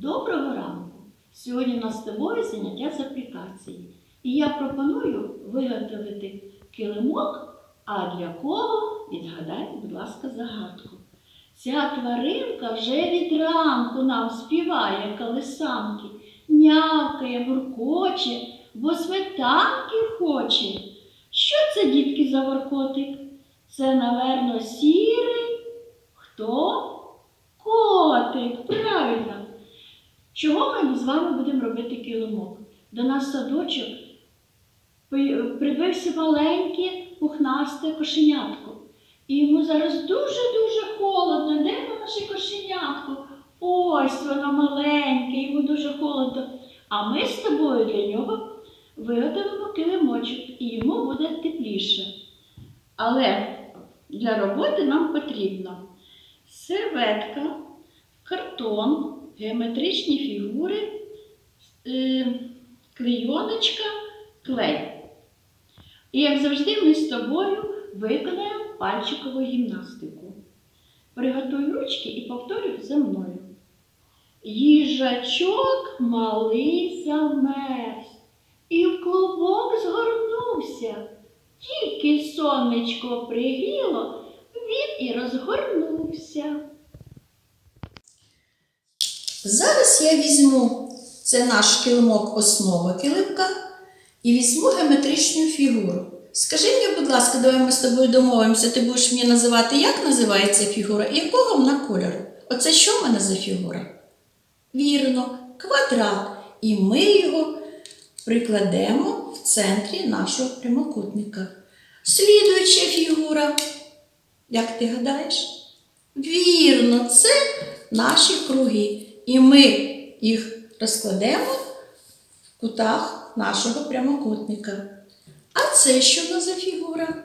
Доброго ранку! Сьогодні у нас з тобою заняття з аплікації. І я пропоную виготовити килимок, а для кого відгадайте, будь ласка, загадку. Ця тваринка вже від ранку нам співає колисанки, нявкає, буркоче, бо сметанки хоче. Що це, дітки, за воркотик? Це, наверно, сірий. Хто? Котик, правильно. Чого ми з вами будемо робити килимок? До нас садочок при- прибився маленьке пухнасте кошенятко. І йому зараз дуже-дуже холодно. Де воно наше кошенятко? Ось воно маленьке, йому дуже холодно. А ми з тобою для нього виготовимо килимочок, і йому буде тепліше. Але для роботи нам потрібно серветка, картон, геометричні фігури, е, клейоночка, клей. І як завжди, ми з тобою виконаємо пальчикову гімнастику. Приготуй ручки і повторюй за мною. Їжачок малий замерз і в клубок згорнувся. Тільки сонечко пригріло, він і розгорнувся. Зараз я візьму це наш килимок основа килимка і візьму геометричну фігуру. Скажи мені, будь ласка, давай ми з тобою домовимося, ти будеш мені називати, як називається фігура і якого вона кольору. Оце що в мене за фігура? Вірно, квадрат. І ми його прикладемо в центрі нашого прямокутника. Слідуюча фігура. Як ти гадаєш? Вірно, це наші круги. І ми їх розкладемо в кутах нашого прямокутника. А це що в нас за фігура?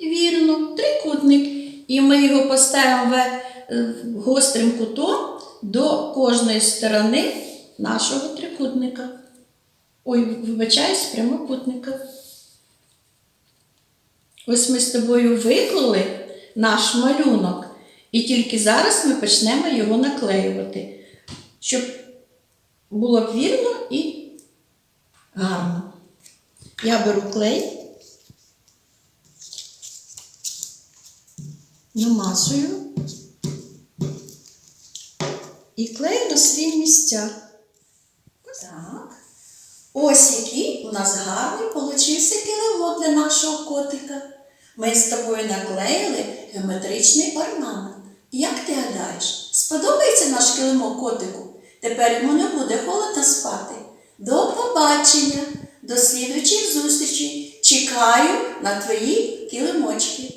Вірно, трикутник. І ми його поставимо е, гострим кутом до кожної сторони нашого трикутника. Ой, вибачаюсь, прямокутника. Ось ми з тобою виклали наш малюнок, і тільки зараз ми почнемо його наклеювати, щоб було б вірно і гарно. Я беру клей, намазую і клею на свої місця. Так. Ось який у нас гарний получився килимок для нашого котика. Ми з тобою наклеїли геометричний орнамент. Як ти гадаєш, сподобається наш килимок котику? Тепер йому не буде холодно спати. До побачення, до слідуючих зустрічей. Чекаю на твої килимочки.